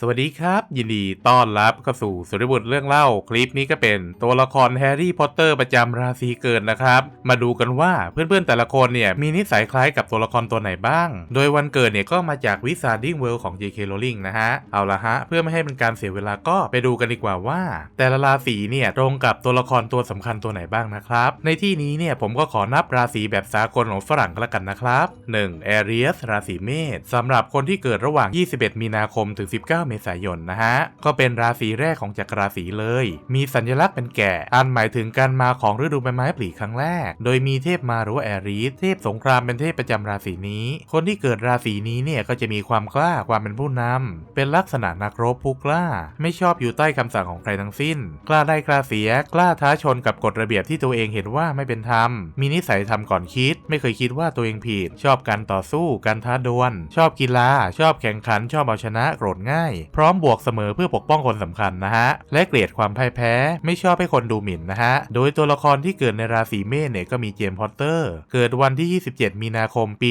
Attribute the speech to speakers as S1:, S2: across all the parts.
S1: สวัสดีครับ ยินดีต้อนรับเข้าสู่สุริบุตรเรื่องเล่าคลิปนี้ก็เป็นตัวละครแฮร์รี่พอตเตอร์ประจำราศีเกิดนะครับ มาดูกันว่าเพื่อนๆแต่ละคนเนี่ยมีนิสัยคล้ายกับตัวละครตัวไหนบ้าง โดยวันเกิดเนี่ยก็มาจากวิสาดิ้งเวิลด์ของ J.K. Rowling นะฮะ เอาละฮะ เพื่อไม่ให้เป็นการเสียเวลาก็ไปดูกันดีกว่าว่า แต่ละราศีเนี่ยตรงกับตัวละครตัวสำคัญตัวไหนบ้างนะครับในที่นี้เนี่ยผมก็ขอนับราศีแบบสากลของฝรั่งก็แล้วกันนะครับ 1. แอเรียสราศีเมษสำหรับคนที่เกิดระหว่าง 21 มีนาคมถึง 19เมษายนนะฮะ ก็เป็นราศีแรกของจักรราศีเลย มีสัญลักษณ์เป็นแก่อันหมายถึงการมาของฤดูใบไม้ผลิครั้งแรก โดยมีเทพมาหรือว่าแอรีสเทพสงครามเป็นเทพประจำราศีนี้ คนที่เกิดราศีนี้เนี่ยก็จะมีความกล้าความเป็นผู้นำเป็นลักษณะนักรบผู้กล้า ไม่ชอบอยู่ใต้คำสั่งของใครทั้งสิ้น กล้าได้กล้าเสียกล้าท้าชนกับกฎระเบียบที่ตัวเองเห็นว่าไม่เป็นธรรม มีนิสัยทำก่อนคิด ไม่เคยคิดว่าตัวเองผิด ชอบการต่อสู้การท้าดวลชอบกีฬา ชอบแข่งขันชอบเอาชนะโกรธง่ายพร้อมบวกเสมอเพื่อปกป้องคนสำคัญนะฮะ และเกลียดความพ่ายแพ้ไม่ชอบให้คนดูหมิ่นนะฮะ โดยตัวละครที่เกิดในราศีเมษเนี่ยก็มีเจมส์พอตเตอร์ เกิดวันที่ 27 มีนาคมปี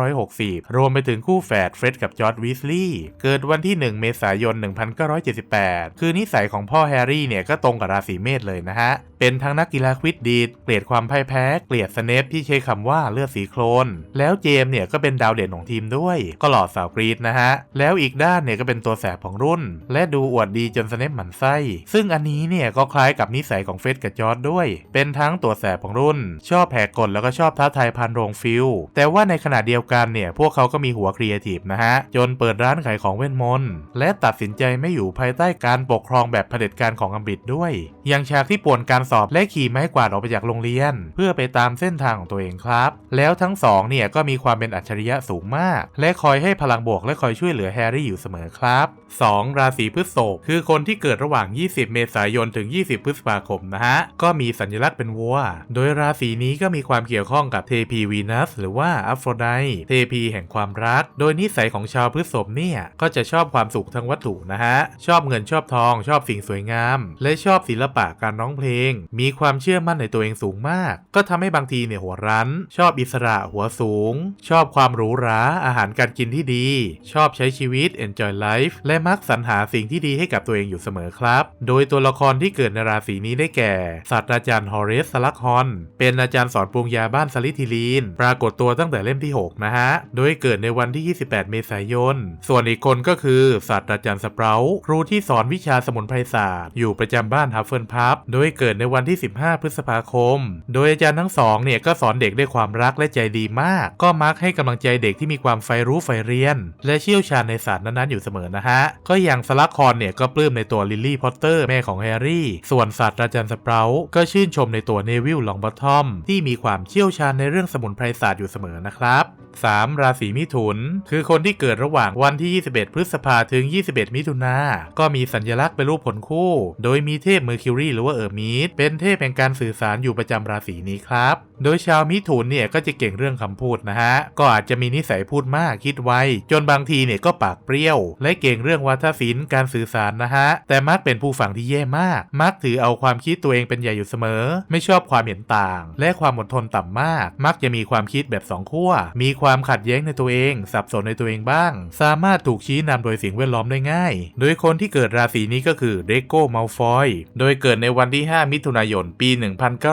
S1: 1960 รวมไปถึงคู่แฝดเฟร็ดกับจอร์ดวิสลีย์เกิดวันที่ 1 เมษายน 1978 คือนิสัยของพ่อแฮร์รี่เนี่ยก็ตรงกับราศีเมษเลยนะฮะ เป็นทั้งนักกีฬาควิดดีดเกลียดความพ่ายแพ้ เกลียดสเนปที่ใช้คำว่าเลือดสีโคลนแล้วเจมเนี่ยก็เป็นดาวเด่นของทีมด้วย ก็หล่อสาวกรีดนะฮะ แล้วอีกด้านเนี่ยก็เป็นตัวแสบของรุ่น และดูอวดดีจนสเนปหมันไส้ ซึ่งอันนี้เนี่ยก็คล้ายกับนิสัยของเฟร็ดกับจอร์ดด้วย เป็นทั้งตัวแสบของรุ่น ชอบแหกกฎแล้วก็ชอบท้าทายพันโรงฟิล แต่ว่าในขณะเดียวกันเนี่ยพวกเขาก็มีหัวครีเอทีฟนะฮะ จนเปิดร้านขายของเวทมนต์ และตัดสินใจไม่อยู่ภายใต้การปกครองแบบเผด็จการของอังกฤษด้วย อย่างฉากที่ป่วนการสอบและขี่ไม้กวาดออกไปจากโรงเรียน เพื่อไปตามเส้นทางของตัวเองครับ แล้วทั้งสองเนี่ยก็มีความเป็นอัจฉริยะสูงมาก และคอยให้พลังบวกและคอยช่วยเหลือแฮร์รี่อยู่เสมอครับ 2. ราศีพฤษภคือคนที่เกิดระหว่าง 20 เมษายนถึง 20 พฤษภาคมนะฮะ ก็มีสัญลักษณ์เป็นวัว โดยราศีนี้ก็มีความเกี่ยวข้องกับเทพีวีนัสหรือว่าอัฟโฟไดเทพีแห่งความรัก โดยนิสัยของชาวพฤษภเนี่ยก็จะชอบความสุขทางวัตถุนะฮะ ชอบเงินชอบทอง ชอบสิ่งสวยงาม และชอบศิลปะการร้องเพลงมีความเชื่อมั่นในตัวเองสูงมาก ก็ทำให้บางทีเนี่ยหัวรั้น ชอบอิสระหัวสูง ชอบความหรูหราอาหารการกินที่ดี ชอบใช้ชีวิต enjoy life และมักสรรหาสิ่งที่ดีให้กับตัวเองอยู่เสมอครับ โดยตัวละครที่เกิดในราศีนี้ได้แก่ศาสตราจารย์ฮอเรสสลักฮอน เป็นอาจารย์สอนปรุงยาบ้านสลิทิลีน ปรากฏตัวตั้งแต่เล่มที่ 6 นะฮะ โดยเกิดในวันที่ 28 เมษายน ส่วนอีกคนก็คือศาสตราจารย์สเปราครูที่สอนวิชาสมุนไพรศาสตร์อยู่ประจำบ้านฮัฟเฟิลพับ โดยเกิดในวันที่ 15 พฤษภาคม โดยอาจารย์ทั้งสองเนี่ยก็สอนเด็กด้วยความรักและใจดีมาก ก็มักให้กำลังใจเด็กที่มีความใฝ่รู้ใฝ่เรียน และเชี่ยวชาญในศาสตร์นั้นๆอยู่เสมอนะฮะ ก็อย่างสลักคอนเนี่ยก็ปลื้มในตัวลิลลี่พอตเตอร์แม่ของแฮร์รี่ ส่วนศาสตราจารย์สเปราก็ชื่นชมในตัวเนวิลลองบอททอมที่มีความเชี่ยวชาญในเรื่องสมุนไพรศาสตร์อยู่เสมอนะครับ 3. ราศีมิถุน คือคนที่เกิดระหว่างวันที่ 21 พฤษภาถึง 21 มิถุนาก็มีสัญลักษณ์เป็นรูปผลคู่ โดยมีเทพเมอร์คิวรีหรือว่าเออร์มีดเป็นเทพแห่งการสื่อสารอยู่ประจำราศีนี้ครับ โดยชาวมิถุนเนี่ยก็จะเก่งเรื่องคำพูดนะฮะ ก็อาจจะมีนิสัยพูดมากคิดไว จนบางทีเนี่ยก็ปากเปรี้ยว และเก่งเรื่องวัฒนศิลป์การสื่อสารนะฮะ แต่มักเป็นผู้ฟังที่แย่มาก มักถือเอาความคิดตัวเองเป็นใหญ่อยู่เสมอ ไม่ชอบความเห็นต่าง และความอดทนต่ำมาก มักจะมีความคิดแบบสองขั้ว มีความขัดแย้งในตัวเอง สับสนในตัวเองบ้าง สามารถถูกชี้นำโดยสิ่งแวดล้อมได้ง่าย โดยคนที่เกิดราศีนี้ก็คือเดโก้มัลฟอย โดยเกิดในวันที่ 5 มิถุนายนปี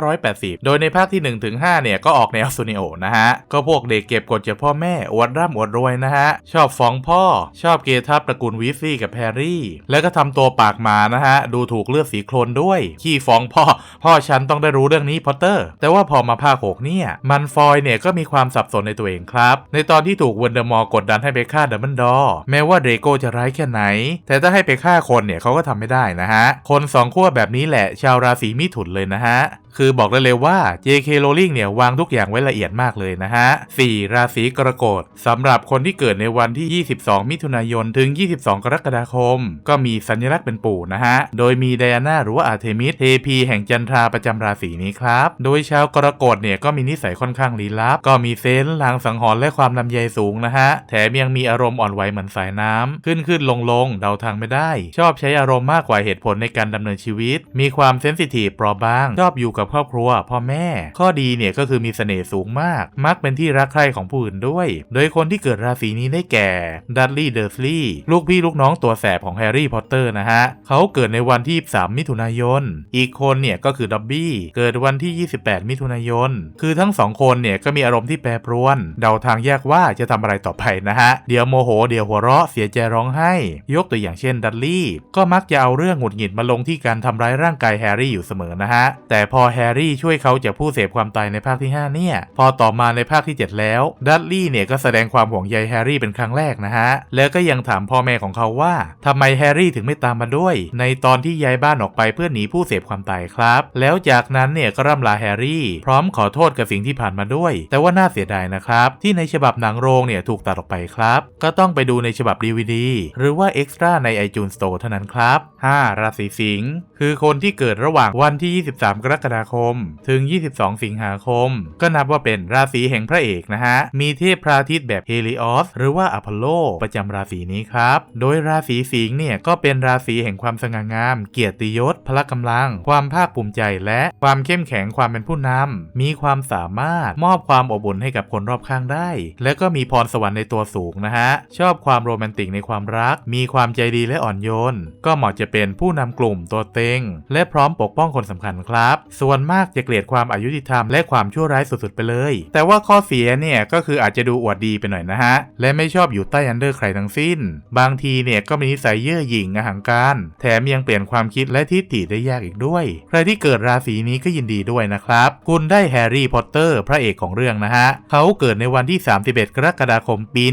S1: 1980 โดยในภาคที่ 1-5เนี่ยก็ออกแนวซูเนโอนะฮะ ก็พวกเด็กเก็บกดจากพ่อแม่อวดร่ำอวดรวยนะฮะ ชอบฟ้องพ่อ ชอบเกทับตระกูลวีซี่กับแฮร์รี่ แล้วก็ทำตัวปากหมานะฮะ ดูถูกเลือดสีโคลนด้วย ขี้ฟ้องพ่อ พ่อฉันต้องได้รู้เรื่องนี้พอตเตอร์ แต่ว่าพอมาภาคหกเนี่ย มันฟอยเนี่ยก็มีความสับสนในตัวเองครับ ในตอนที่ถูกเวนเดอร์มอร์กดดันให้ไปฆ่าดัมเบิลดอร์แม้ว่าเดรโกจะร้ายแค่ไหน แต่ถ้าให้ไปฆ่าคนเนี่ยเขาก็ทำไม่ได้นะฮะ คนสองขั้วแบบนี้แหละ ชาวราศีมิถุนเลยนะฮะ คือบอกได้เลยว่า JK Rowling เนี่ยวางทุกอย่างไว้ละเอียดมากเลยนะฮะ 4. ราศีกรกฎสำหรับคนที่เกิดในวันที่ 22 มิถุนายนถึง 22 กรกฎาคม ก็มีสัญลักษณ์เป็นปู่นะฮะ โดยมีไดอาน่าหรือว่าอาร์เทมิสเทพีแห่งจันทราประจำราศีนี้ครับ โดยชาวกรกฎเนี่ยก็มีนิสัยค่อนข้างลี้ลับ ก็มีเซนส์ลางสังหรณ์และความนำใยสูงนะฮะ แถมยังมีอารมณ์อ่อนไหวเหมือนสายน้ำขึ้นขึ้นลงลงเดาทางไม่ได้ ชอบใช้อารมณ์มากกว่าเหตุผลในการดำเนินชีวิต มีความเซนซิทีฟเปราะบางชอบอยู่กับกับครอบครัวพ่อแม่ ข้อดีเนี่ยก็คือมีเสน่ห์สูงมาก มักเป็นที่รักใคร่ของผู้อื่นด้วย โดยคนที่เกิดราศีนี้ได้แก่ดัตลี่เดอร์สลีย์ลูกพี่ลูกน้องตัวแสบของแฮร์รี่พอตเตอร์นะฮะเขาเกิดในวันที่ 3 มิถุนายน อีกคนเนี่ยก็คือดับบี้เกิดวันที่ 28 มิถุนายน คือทั้งสองคนเนี่ยก็มีอารมณ์ที่แปรปรวน เดาทางแยกว่าจะทำอะไรต่อไปนะฮะ เดี๋ยวโมโห เดี๋ยวหัวเราะ เสียใจร้องไห้ ยกตัวอย่างเช่นดัตลี่ ก็มักจะเอาเรื่องหงุดหงิดมาลงที่การทำร้ายร่างกายแฮร์รี่อยู่เสมอนะฮะ แต่พอแฮร์รี่ช่วยเขาจากผู้เสพความตายในภาคที่ 5 เนี่ย พอต่อมาในภาคที่ 7 แล้ว ดัตลี่เนี่ยก็แสดงความห่วงใยแฮร์รี่เป็นครั้งแรกนะฮะ แล้วก็ยังถามพ่อแม่ของเขาว่าทำไมแฮร์รี่ถึงไม่ตามมาด้วย ในตอนที่ย้ายบ้านออกไปเพื่อหนีผู้เสพความตายครับ แล้วจากนั้นเนี่ยก็ร่ำลาแฮร์รี่ พร้อมขอโทษกับสิ่งที่ผ่านมาด้วย แต่ว่าน่าเสียดายนะครับ ที่ในฉบับหนังโรงเนี่ยถูกตัดออกไปครับ ก็ต้องไปดูในฉบับ DVD หรือว่าเอ็กซ์ตร้าใน iTunes Store เท่านั้นครับ 5. ราศีสิงห์คือคนที่เกิดระหว่างวันที่ 23 กรกฎาคม ถึง 22 สิงหาคม ก็นับว่าเป็นราศีแห่งพระเอกนะฮะ มีเทพพระอาทิตย์แบบเฮลิออสหรือว่าอพอลโล ประจำราศีนี้ครับ โดยราศีสิงห์เนี่ยก็เป็นราศีแห่งความสง่างาม เกียรติยศ พละกำลัง ความภาคภูมิใจและความเข้มแข็งความเป็นผู้นำมีความสามารถมอบความอบอุ่นให้กับคนรอบข้างได้ และก็มีพรสวรรค์ในตัวสูงนะฮะ ชอบความโรแมนติกในความรัก มีความใจดีและอ่อนโยน ก็เหมาะจะเป็นผู้นำกลุ่มตัวเต็ง และพร้อมปกป้องคนสำคัญครับส่วนวนมากจะเกลียดความอายุติธรรมและความชั่วร้ายสุดๆไปเลย แต่ว่าข้อเสียเนี่ยก็คืออาจจะดูอวดดีไปหน่อยนะฮะ และไม่ชอบอยู่ใต้อันเดอร์ใครทั้งสิ้น บางทีเนี่ยก็มีนิสัยเย่อหยิ่งอหังการ แถมยังเปลี่ยนความคิดและทิฏฐิได้ยากอีกด้วย ใครที่เกิดราศีนี้ก็ยินดีด้วยนะครับ คุณได้แฮร์รี่พอตเตอร์พระเอกของเรื่องนะฮะ เขาเกิดในวันที่ 31 กรกฎาคมปี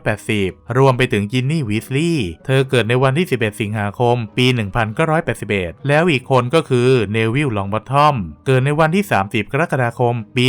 S1: 1980 รวมไปถึงจินนี่วีสลีย์เธอเกิดในวันที่ 11 สิงหาคม ปี 1981 แล้วอีกคนก็คือเนวิลลองบอททอม เกิดในวันที่ 30 กรกฎาคม ปี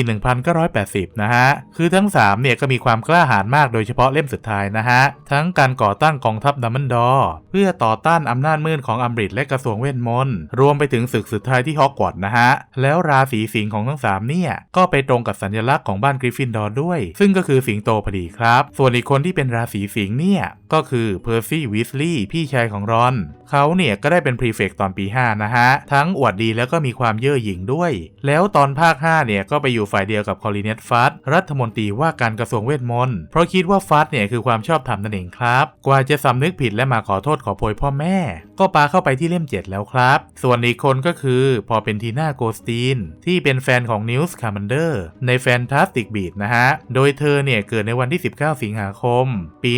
S1: 1980 นะฮะ คือทั้ง 3 เนี่ยก็มีความกล้าหาญมากโดยเฉพาะเล่มสุดท้ายนะฮะ ทั้งการก่อตั้งกองทัพดัมเบิลดอร์เพื่อต่อต้านอำนาจมืดของอัมบริดและกระทรวงเวทมนต์รวมไปถึงศึกสุดท้ายที่ฮอกวอตส์นะฮะ แล้วราศีสิงห์ของทั้ง 3 เนี่ย ก็ไปตรงกับสัญลักษณ์ของบ้านกริฟฟินดอร์ด้วย ซึ่งก็คือสิงโตพอดีครับ ส่วนอีกคนที่เป็นราศีสิงห์เนี่ยก็คือเพอร์ซี่วิสลีย์พี่ชายของรอน เขาเนี่ยก็ได้เป็นพรีเฟกตอนปี 5 นะฮะ ทั้งอวดดีแล้วก็มีความเย่อหยิ่งด้วย แล้วตอนภาค 5 เนี่ย ก็ไปอยู่ฝ่ายเดียวกับคอลิเนตฟัตรัฐมนตรีว่าการกระทรวงเวทมนต์เพราะคิดว่าฟัตเนี่ยคือความชอบธรรมนั่นเองครับ กว่าจะสำนึกผิดและมาขอโทษขอโพยพ่อแม่ ก็ปาเข้าไปที่เล่ม 7 แล้วครับ ส่วนอีกคนก็คือพอเป็นทีน่าโกสตีน ที่เป็นแฟนของนิวส์คาร์มันเดอร์ในแฟนตาสติกบีดนะฮะโดยเธอเนี่ยเกิดในวันที่ 19 สิงหาคม ปี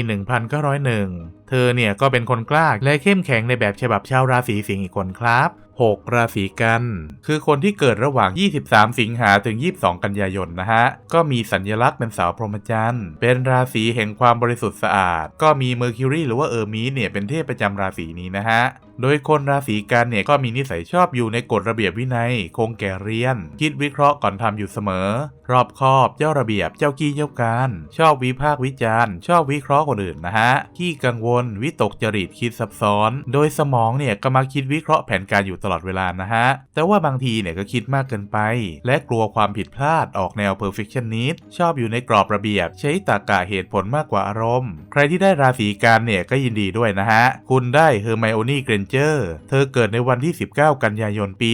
S1: 1901 เธอเนี่ยก็เป็นคนกล้าและเข้มแข็งในแบบฉบับชาวราศีสิงห์อีกคนครับ 6 ราศีกัน คือคนที่เกิดระหว่าง 23 สิงหาถึง 22 กันยายนนะฮะ ก็มีสัญลักษณ์เป็นสาวพรหมจรรย์ เป็นราศีแห่งความบริสุทธิ์สะอาด ก็มีเมอร์คิวรีหรือว่าเออร์มีเนี่ยเป็นเทพประจำราศีนี้นะฮะ โดยคนราศีกันเนี่ยก็มีนิสัยชอบอยู่ในกฎระเบียบวินัย คงแก่เรียน คิดวิเคราะห์ก่อนทำอยู่เสมอ รอบคอบเจ้าระเบียบเจ้ากี้เจ้าการ ชอบวิพากษ์วิจารณ์ ชอบวิเคราะห์คนอื่นนะฮะขี้กังวล วิตกจริตคิดซับซ้อน โดยสมองเนี่ยก็มาคิดวิเคราะห์แผนการอยู่ตลอดเวลานะฮะแต่ว่าบางทีเนี่ยก็คิดมากเกินไป และกลัวความผิดพลาดออกแนว perfectionist ชอบอยู่ในกรอบระเบียบ ใช้ตรรกะเหตุผลมากกว่าอารมณ์ ใครที่ได้ราศีกันเนี่ยก็ยินดีด้วยนะฮะคุณได้เฮอร์ไมโอนี่เกรนเจอร์ เธอเกิดในวันที่ 19 กันยายนปี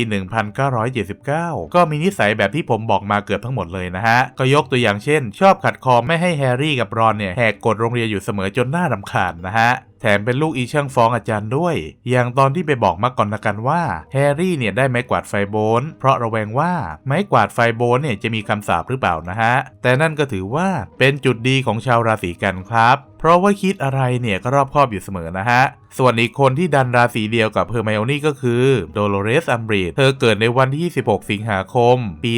S1: 1979 ก็มีนิสัยแบบที่ผมบอกมาเกือบทั้งหมดเลยนะฮะ ก็ยกตัวอย่างเช่น ชอบขัดคอไม่ให้แฮร์รี่กับรอนเนี่ยแหกกฎโรงเรียนอยู่เสมอจนน่ารำคาญนะฮะ มเป็นลูกอีช่างฟ้องอาจารย์ด้วย อย่างตอนที่ไปบอกมาก่อนนะกันว่า แฮร์รี่เนี่ยได้ไม้กวาดไฟโบนเพราะระแวงว่าไม้กวาดไฟโบนเนี่ยจะมีคำสาปหรือเปล่านะฮะ แต่นั่นก็ถือว่าเป็นจุดดีของชาวราศีกันครับเพราะว่าคิดอะไรเนี่ยก็รอบคอบอยู่เสมอนะฮะ ส่วนอีกคนที่ดันราศีเดียวกับเฮอร์ไมโอนี่ก็คือโดโลเรสอัมบริดเธอเกิดในวันที่ 16 สิงหาคม ปี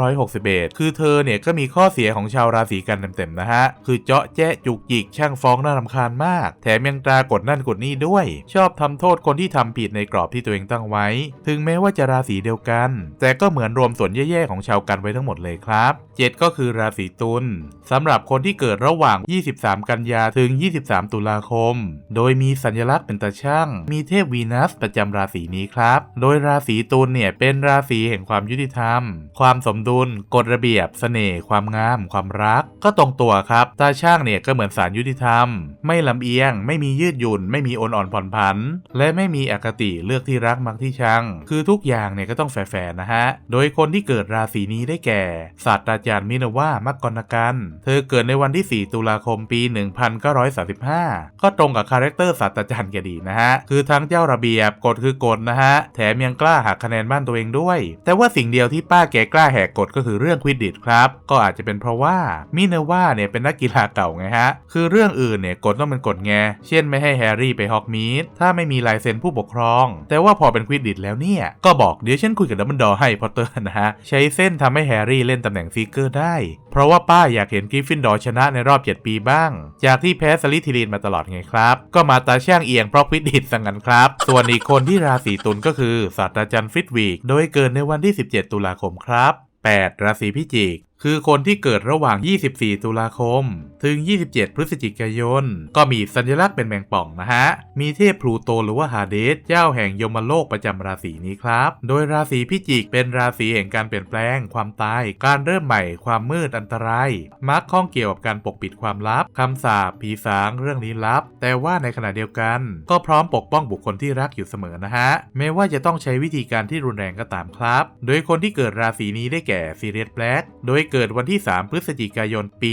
S1: 1961 คือเธอเนี่ยก็มีข้อเสียของชาวราศีกันเต็มๆนะฮะ คือเจาะแจ๊ะจุกจิกช่างฟ้องน่ารำคาญมาก แถมยังตรากดนั่นกดนี่ด้วย ชอบทำโทษคนที่ทำผิดในกรอบที่ตัวเองตั้งไว้ ถึงแม้ว่าจะราศีเดียวกัน แต่ก็เหมือนรวมส่วนแย่ๆของชาวกันไว้ทั้งหมดเลยครับ 7 ก็คือราศีตุลสำหรับคนที่เกิดระหว่าง 23 กันยาถึง 23 ตุลาคม โดยมีสัญลักษณ์เป็นตาช่างมีเทพวีนัสประจำราศีนี้ครับ โดยราศีตุลเนี่ยเป็นราศีแห่งความยุติธรรม ความสมดุลกฎระเบียบเสน่ห์ความงาม ความรัก ก็ตรงตัวครับตาช่างเนี่ยก็เหมือนสารยุติธรรม ไม่ลำเอียงไม่ไม่มียืดหยุ่น ไม่มีโอนอ่อนผ่อนผัน และไม่มีอคติเลือกที่รักมักที่ชัง คือทุกอย่างเนี่ยก็ต้องแฝงนะฮะ โดยคนที่เกิดราศีนี้ได้แก่ศาสตราจารย์มินาวามักกรณกัน เธอเกิดในวันที่ 4 ตุลาคมปี 1935 ก็ตรงกับคาแรคเตอร์ศาสตราจารย์แกดีนะฮะ คือทั้งเจ้าระเบียบกฎคือกฎนะฮะ แถมยังกล้าหักคะแนนบ้านตัวเองด้วย แต่ว่าสิ่งเดียวที่ป้าแกกล้าแหกกฎก็คือเรื่องควิดดิตครับ ก็อาจจะเป็นเพราะว่ามินาวาเนี่ยเป็นนักกีฬาเก่าไงฮะ คือเรื่องอื่นเนี่ยกฎต้องเป็นกฎไงเช่นไม่ให้แฮร์รี่ไปฮอกมีดถ้าไม่มีลายเซ็นผู้ปกครอง แต่ว่าพอเป็นควิดดิตแล้วเนี่ย ก็บอกเดี๋ยวฉันคุยกับดัมเบิลดอร์ให้พอตเตอร์นะฮะ ใช้เส้นทำให้แฮร์รี่เล่นตำแหน่งซีเกอร์ได้ เพราะว่าป้าอยากเห็นกริฟฟินดอร์ชนะในรอบ 7 ปีบ้าง จากที่แพ้สลิธีรินมาตลอดไงครับ ก็มาตาช่างเอียงเพราะควิดดิตสังกันครับ ส่วนอีกคนที่ราศีตุลก็คือศาสตราจารย์ฟิตวีกโดยเกิดในวันที่ 17 ตุลาคมครับ 8 ราศีพิจิกคือคนที่เกิดระหว่าง 24 ตุลาคม ถึง 27 พฤศจิกายน ก็มีสัญลักษณ์เป็นแมงป่องนะฮะ มีเทพพลูโตหรือว่าฮาเดส เจ้าแห่งยมโลกประจำราศีนี้ครับ โดยราศีพิจิกเป็นราศีแห่งการเปลี่ยนแปลง ความตาย การเริ่มใหม่ ความมืดอันตราย มักข้องเกี่ยวกับการปกปิดความลับ คำสาป ผีสาง เรื่องลี้ลับ แต่ว่าในขณะเดียวกัน ก็พร้อมปกป้องบุคคลที่รักอยู่เสมอนะฮะ แม้ว่าจะต้องใช้วิธีการที่รุนแรงก็ตามครับ โดยคนที่เกิดราศีนี้ได้แก่ซีเรียสแบล็กโดยเกิดวันที่ 3 พฤศจิกายนปี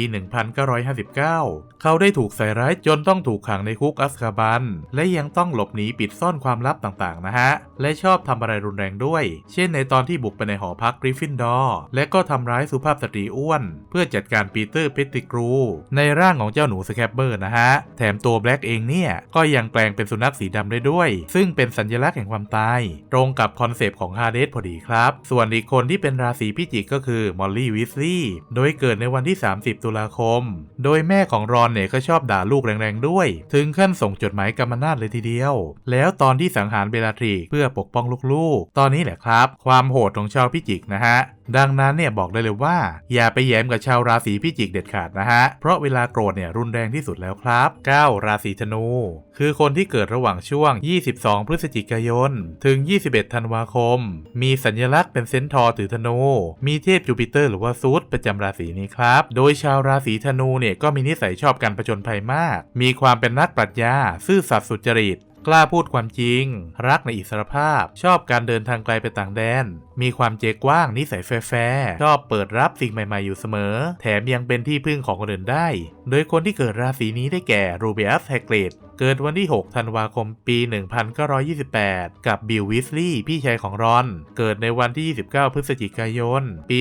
S1: 1959 เขาได้ถูกใส่ร้ายจนต้องถูกขังในคุกอัสคาบัน และยังต้องหลบหนีปิดซ่อนความลับต่างๆ นะฮะ และชอบทำอะไรรุนแรงด้วย เช่นในตอนที่บุกไปในหอพักกริฟฟินดอร์ และก็ทำร้ายสุภาพสตรีอ้วน เพื่อจัดการปีเตอร์เพตติกรู ในร่างของเจ้าหนูสแคปเบอร์นะฮะ แถมตัวแบล็กเองเนี่ย ก็ยังแปลงเป็นสุนัขสีดำได้ด้วย ซึ่งเป็นสัญลักษณ์แห่งความตาย ตรงกับคอนเซปต์ของฮาเดสพอดีครับ ส่วนอีกคนที่เป็นราศีพิจิกก็คือมอลลี่วิสลีย์โดยเกิดในวันที่ 30 ตุลาคม โดยแม่ของรอนเนี่ยก็ชอบด่าลูกแรงๆด้วย ถึงขั้นส่งจดหมายกำมนาตเลยทีเดียว แล้วตอนที่สังหารเบลาทริกเพื่อปกป้องลูกๆ ตอนนี้แหละครับ ความโหดของชาวพิจิกนะฮะดังนั้นเนี่ยบอกได้เลยว่า อย่าไปแย้มกับชาวราศีพิจิกเด็ดขาดนะฮะ เพราะเวลาโกรธเนี่ยรุนแรงที่สุดแล้วครับ 9 ราศีธนู คือคนที่เกิดระหว่างช่วง 22 พฤศจิกายน ถึง 21 ธันวาคม มีสัญลักษณ์เป็นเซนทอร์ถือธนู มีเทพจูปิเตอร์หรือว่าซูสประจำราศีนี้ครับ โดยชาวราศีธนูเนี่ยก็มีนิสัยชอบการประจนภัยมาก มีความเป็นนักปรัชญา ซื่อสัตย์สุจริต กล้าพูดความจริง รักในอิสรภาพ ชอบการเดินทางไกลไปต่างแดนมีความเจกว้างนิสัยแฟร์ชอบเปิดรับสิ่งใหม่ๆอยู่เสมอ แถมยังเป็นที่พึ่งของคนอื่นได้ โดยคนที่เกิดราศีนี้ได้แก่รูเบียสแฮกเกรดเกิดวันที่ 6 ธันวาคม ปี 1928 กับบิลวิสลีย์พี่ชายของรอน เกิดในวันที่ 29 พฤศจิกายน ปี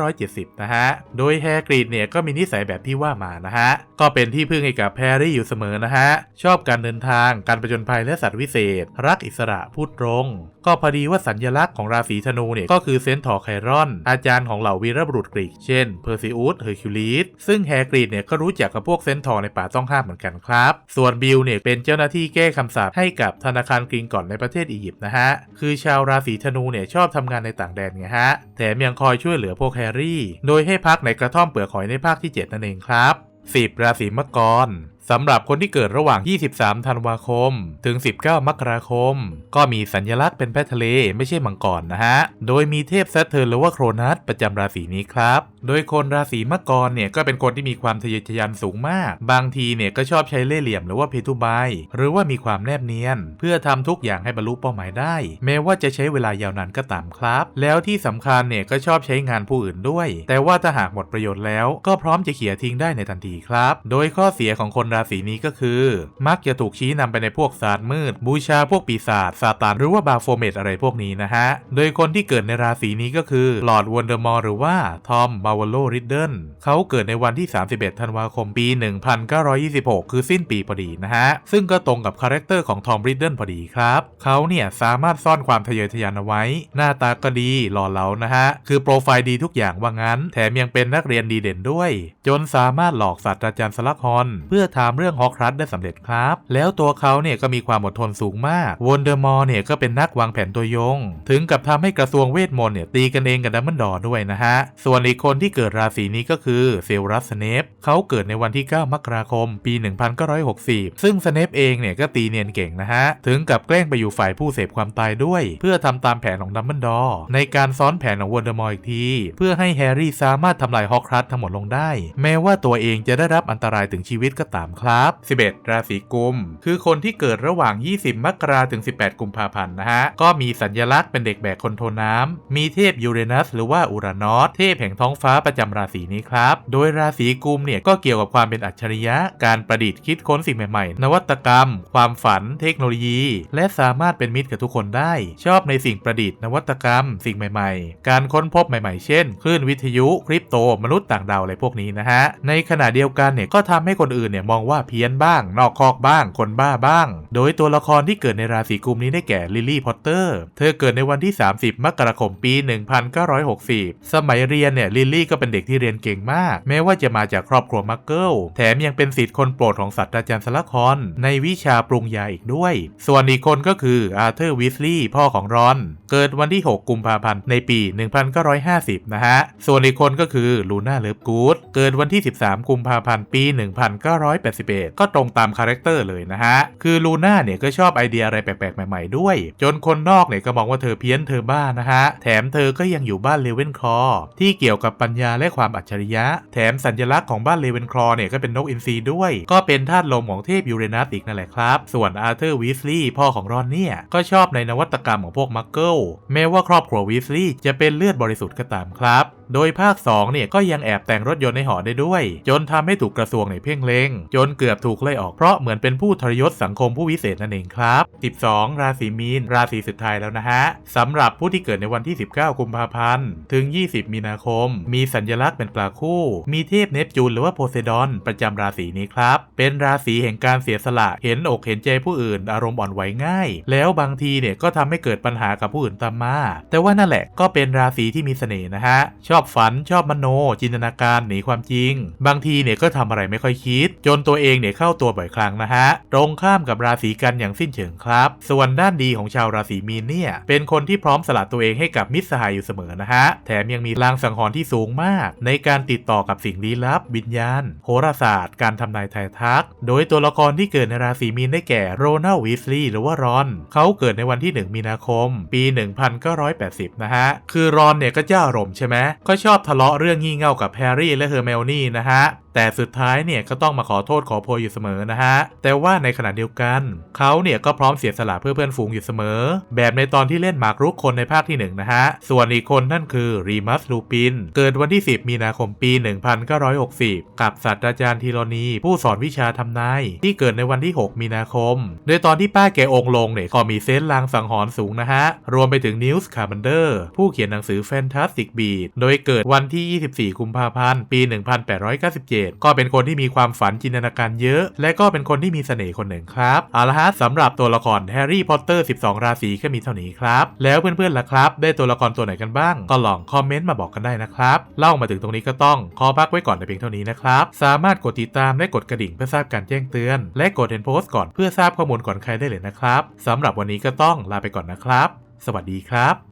S1: 1970 นะฮะ โดยแฮกรีดเนี่ยก็มีนิสัยแบบที่ว่ามานะฮะ ก็เป็นที่พึ่งให้กับแพรรี่อยู่เสมอนะฮะ ชอบการเดินทาง การประจนภัยและสัตว์วิเศษ รักอิสระพูดตรง ก็พอดีว่าสัญลักษณ์ของราศีธนูเนี่ยก็คือเซนทอไครอน อาจารย์ของเหล่าวีรบุรุษกรีก เช่นเพอร์ซิอุสเฮอร์คิวลิสซึ่งแฮกรีดเนี่ยก็รู้จักกับพวกเซนทอในป่าต้องห้ามเหมือนกันครับ ส่วนบิลเนี่ยเป็นเจ้าหน้าที่แก้คำสาปให้กับธนาคารกรีก่อนในประเทศอียิปต์นะฮะ คือชาวราศีธนูเนี่ยชอบทำงานในต่างแดนไงฮะแถมยังคอยช่วยเหลือพวกแฮร์รี่ โดยให้พักในกระท่อมเปลือกหอยในภาคที่ 7 นั่นเองครับ 10 ราศีมังกรสำหรับคนที่เกิดระหว่าง 23 ธันวาคม ถึง 19 มกราคม ก็มีสัญลักษณ์เป็นแพทะเลไม่ใช่มังกรนะฮะ โดยมีเทพแซตเทิร์นหรือว่าโครนัสประจำราศีนี้ครับ โดยคนราศีมังกรเนี่ยก็เป็นคนที่มีความทะเยอทะยานสูงมาก บางทีเนี่ยก็ชอบใช้เล่ห์เหลี่ยมหรือว่าเพทุบาย หรือว่ามีความแนบเนียน เพื่อทำทุกอย่างให้บรรลุเป้าหมายได้ แม้ว่าจะใช้เวลายาวนานก็ตามครับ แล้วที่สำคัญเนี่ยก็ชอบใช้งานผู้อื่นด้วย แต่ว่าถ้าหากหมดประโยชน์แล้ว ก็พร้อมจะเขี่ยทิ้งได้ในทันทีครับ โดยข้อเสียของคนราศีนี้ก็คือ มักจะถูกชี้นำไปในพวกศาสตร์มืด บูชาพวกปีศาจซาตานหรือว่าบาโฟเมตอะไรพวกนี้นะฮะ โดยคนที่เกิดในราศีนี้ก็คือลอร์ดวอนเดอร์มอร์หรือว่าทอมบาวโลริดเดิลเขาเกิดในวันที่ 31 ธันวาคมปี 1926 คือสิ้นปีพอดีนะฮะ ซึ่งก็ตรงกับคาแรคเตอร์ของทอมริดเดิลพอดีครับเขาเนี่ยสามารถซ่อนความทะเยอทะยานเอาไว้ หน้าตาก็ดีหล่อเหลานะฮะ คือโปรไฟล์ดีทุกอย่างว่างั้น แถมยังเป็นนักเรียนดีเด่นด้วย จนสามารถหลอกศาสตราจารย์สลักฮอนเพื่อถามเรื่องฮอกรัสได้สำเร็จครับ แล้วตัวเขาเนี่ยก็มีความอดทนสูงมากวอนเดอร์มอร์เนี่ยก็เป็นนักวางแผนตัวยง ถึงกับทำให้กระทรวงเวทมนต์เนี่ยตีกันเองกับดัมเบิลดอร์ด้วยนะฮะ ส่วนอีกคนที่เกิดราศีนี้ก็คือเซลรัสสเนปเขาเกิดในวันที่ 9 มกราคม ปี 1960 ซึ่งสเนปเองเนี่ยก็ตีเนียนเก่งนะฮะ ถึงกับแกล้งไปอยู่ฝ่ายผู้เสพความตายด้วย เพื่อทำตามแผนของดัมเบิลดอร์ในการซ้อนแผนของวอนเดอร์มอร์อีกที เพื่อให้แฮร์รี่สามารถทำลายฮอกรัสทั้งหมดลงได้ แม้ว่าตัวเองจะได้รับอันตรายถึงชีวิตก็ตาม3 ครับ 11 ราศีกุม คือคนที่เกิดระหว่าง 20 มกราถึง 18 กุมภาพันธ์นะฮะ ก็มีสัญลักษณ์เป็นเด็กแบกคนโทน้ำมีเทพยูเรนัสหรือว่าอุรานอสเทพแห่งท้องฟ้าประจำราศีนี้ครับ โดยราศีกุมเนี่ยก็เกี่ยวกับความเป็นอัจฉริยะ การประดิษฐ์คิดค้นสิ่งใหม่ๆ นวัตกรรม ความฝัน เทคโนโลยี และสามารถเป็นมิตรกับทุกคนได้ ชอบในสิ่งประดิษฐ์นวัตกรรม สิ่งใหม่ๆ การค้นพบใหม่ๆ เช่น คลื่นวิทยุ คริปโต มนุษย์ต่างดาวอะไรพวกนี้นะฮะ ในขณะเดียวกันเนี่ยก็ทำให้คนอื่นเนี่ยมองว่าเพี้ยนบ้าง นอกคอกบ้าง คนบ้าบ้าง โดยตัวละครที่เกิดในราศีกุมนี้ได้แก่ลิลลี่พอตเตอร์ เธอเกิดในวันที่ 30 มกราคมปี 1960 สมัยเรียนเนี่ยลิลลี่ก็เป็นเด็กที่เรียนเก่งมาก แม้ว่าจะมาจากครอบครัวมักเกิลแถมยังเป็นศิษย์คนโปรดของศาสตราจารย์สลักคอนในวิชาปรุงยาอีกด้วย ส่วนอีกคนก็คืออาร์เธอร์วิสลีย์พ่อของรอน เกิดวันที่ 6 กุมภาพันธ์ในปี 1950 นะฮะ ส่วนอีกคนก็คือลูน่าเลิฟกูดเกิดวันที่ 13 กุมภาพันธ์ปีบ 11 ก็ตรงตามคาแรคเตอร์เลยนะฮะ คือลูน่าเนี่ยก็ชอบไอเดียอะไรแปลกๆ ใหม่ๆด้วย จนคนนอกเนี่ยก็มองว่าเธอเพี้ยนเธอบ้านะฮะ แถมเธอก็ยังอยู่บ้านเลเวนคลอที่เกี่ยวกับปัญญาและความอัจฉริยะ แถมสัญลักษณ์ของบ้านเลเวนคลอเนี่ยก็เป็นนกอินทรีด้วย ก็เป็นธาตุลมของเทพยูเรนัสอีกนั่นแหละครับ ส่วนอาร์เธอร์วิสลีย์พ่อของรอนเนี่ยก็ชอบในนวัตกรรมของพวกมักเกิลแม้ว่าครอบครัววิสลีย์จะเป็นเลือดบริสุทธิ์ก็ตามครับ โดยภาค2เนี่ยก็ยังแอบแต่งรถยนต์ในหอได้ด้วย จนทำให้ถูกกระทรวงในเพ่งเลงจนเกือบถูกไล่ออกเพราะเหมือนเป็นผู้ทรยศสังคมผู้วิเศษนั่นเองครับ 12 ราศีมีน ราศีสุดท้ายแล้วนะฮะสำหรับผู้ที่เกิดในวันที่ 19 กุมภาพันธ์ ถึง 20 มีนาคม มีสัญลักษณ์เป็นปลาคู่ มีเทพเนปจูนหรือว่าโพไซดอน ประจำราศีนี้ครับ เป็นราศีแห่งการเสียสละ เห็นอกเห็นใจผู้อื่น อารมณ์อ่อนไหวง่าย แล้วบางทีเนี่ยก็ทำให้เกิดปัญหากับผู้อื่นตามมา แต่ว่านั่นแหละก็เป็นราศีที่มีเสน่ห์นะฮะ ชอบฝันชอบมโน จินตนาการหนีความจริง บางทีเนี่ยก็ทำอะไรไม่ค่อยคิด จนตัวเองเนี่ยเข้าตัวบ่อยครั้งนะฮะ ตรงข้ามกับราศีกันอย่างสิ้นเชิงครับ ส่วนด้านดีของชาวราศีมีนเนี่ย เป็นคนที่พร้อมสละตัวเองให้กับมิตรสหายอยู่เสมอนะฮะ แถมยังมีลางสังหรณ์ที่สูงมาก ในการติดต่อกับสิ่งลี้ลับวิญญาณโหราศาสตร์ การทำนายทายทัก โดยตัวละครที่เกิดในราศีมีนได้แก่โรนัลวิสลีย์หรือว่ารอน เขาเกิดในวันที่ 1 มีนาคม ปี 1980 นะฮะ คือรอนเนี่ยก็เจ้าอารมณ์ใช่ไหมก็ชอบทะเลาะเรื่องงี่เง่ากับแฮร์รี่และเฮอร์เมลนี่นะฮะ แต่สุดท้ายเนี่ยก็ต้องมาขอโทษขอโพยอยู่เสมอนะฮะ แต่ว่าในขณะเดียวกัน เขาเนี่ยก็พร้อมเสียสละเพื่อเพื่อนฝูงอยู่เสมอ แบบในตอนที่เล่นหมากรุกคนในภาคที่1นะฮะ ส่วนอีกคนนั่นคือรีมัสลูปิน เกิดวันที่ 10 มีนาคมปี 1960 กับศาสตราจารย์ทีโรนีผู้สอนวิชาทำนายที่เกิดในวันที่ 6 มีนาคม โดยตอนที่ป้าแกองลงเนี่ยก็มีเซนลางสังหรณ์สูงนะฮะ รวมไปถึงนิวส์คาร์บันเดอร์ผู้เขียนหนังสือ Fantastic Beat โดยเกิดวันที่ 24 กุมภาพันธ์ ปี 1897 ก็เป็นคนที่มีความฝันจินตนาการเยอะ และก็เป็นคนที่มีเสน่ห์คนหนึ่งครับ เอาละฮะสำหรับตัวละครแฮร์รี่พอตเตอร์ 12 ราศีก็มีเท่านี้ครับ แล้วเพื่อนๆล่ะครับ ได้ตัวละครตัวไหนกันบ้าง ก็ลองคอมเมนต์มาบอกกันได้นะครับ เล่ามาถึงตรงนี้ก็ต้องขอพักไว้ก่อนแต่เพียงเท่านี้นะครับ สามารถกดติดตามและกดกระดิ่งเพื่อทราบการแจ้งเตือน และกดเห็นโพสต์ก่อนเพื่อทราบข้อมูลก่อนใครได้เลยนะครับสำหรับวันนี้ก็ต้องลาไปก่อนนะครับ สวัสดีครับ